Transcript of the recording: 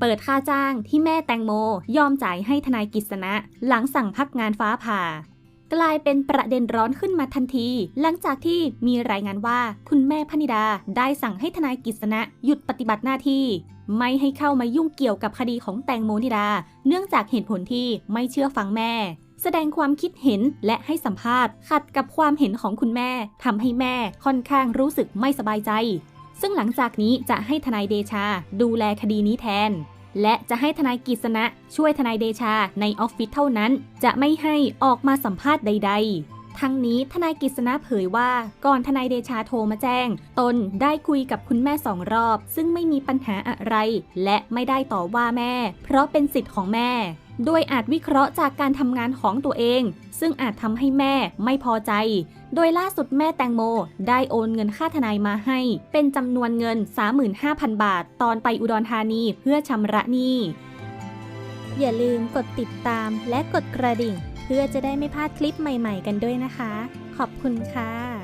เปิดค่าจ้างที่แม่แตงโมยอมจ่ายให้ทนายกิษณะ หลังสั่งพักงานฟ้าผ่า กลายเป็นประเด็นร้อนขึ้นมาทันที หลังจากที่มีรายงานว่าคุณแม่พนิดาได้สั่งให้ทนายกิษณะหยุดปฏิบัติหน้าที่ ไม่ให้เข้ามายุ่งเกี่ยวกับคดีของแตงโมนิดา เนื่องจากเหตุผลที่ไม่เชื่อฟังแม่ แสดงความคิดเห็นและให้สัมภาษณ์ ขัดกับความเห็นของคุณแม่ทำให้แม่ค่อนข้างรู้สึกไม่สบายใจ ซึ่งหลังจากนี้จะให้ทนายเดชาดูแลคดีนี้แทน และจะให้ทนายกิษณะช่วยทนายเดชาในออฟฟิศเท่านั้น จะไม่ให้ออกมาสัมภาษณ์ใด ๆทั้งนี้ทนายกิษณะเผยว่าก่อนทนายเดชาโทรมาแจ้ง ตนได้คุยกับคุณแม่สองรอบ ซึ่งไม่มีปัญหาอะไร และไม่ได้ต่อว่าแม่ เพราะเป็นสิทธิ์ของแม่ โดยอาจวิเคราะห์จากการทำงานของตัวเอง ซึ่งอาจทำให้แม่ไม่พอใจ โดยล่าสุดแม่แตงโม ได้โอนเงินค่าทนายมาให้ เป็นจำนวนเงิน 35,000 บาท ตอนไปอุดรธานีเพื่อชำระหนี้ อย่าลืมกดติดตามและกดกระดิ่ง เพื่อจะได้ไม่พลาดคลิปใหม่ ๆ กันด้วยนะคะ ขอบคุณค่ะ